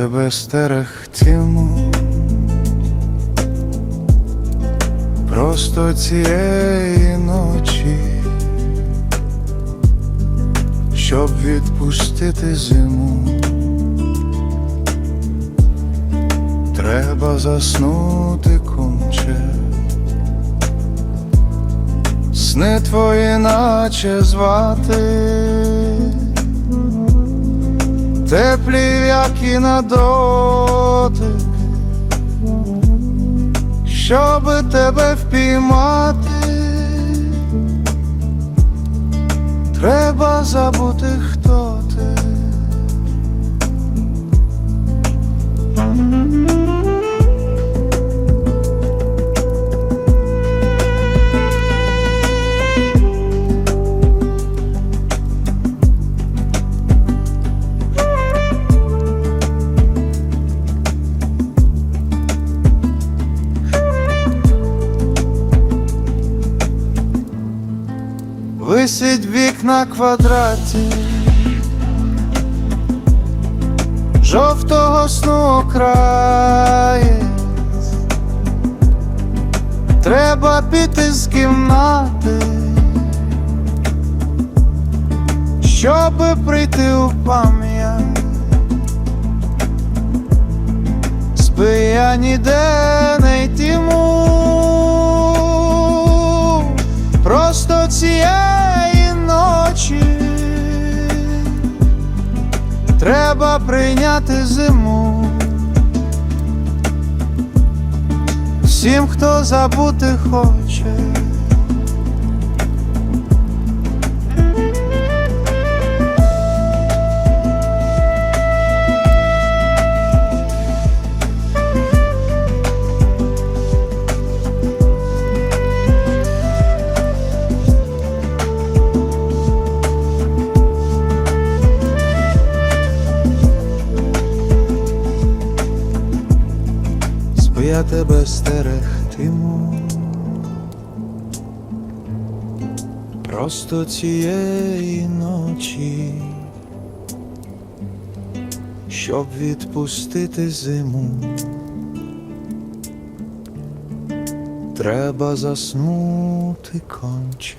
тебе стерегтиму, просто цієї ночі, щоб відпустити зиму. Треба заснути конче, сни твої наче звати, теплі, як і на дотик, щоб тебе впіймати, треба забути, хто ти. Висить вікна квадраті жовтого сну краєць Треба піти з кімнати, щоби прийти у пам'ять. Спи я треба прийняти зиму. Всім, хто забути хоче. Тебе стерегтиму. Просто цієї ночі, щоб відпустити зиму, треба заснути конче.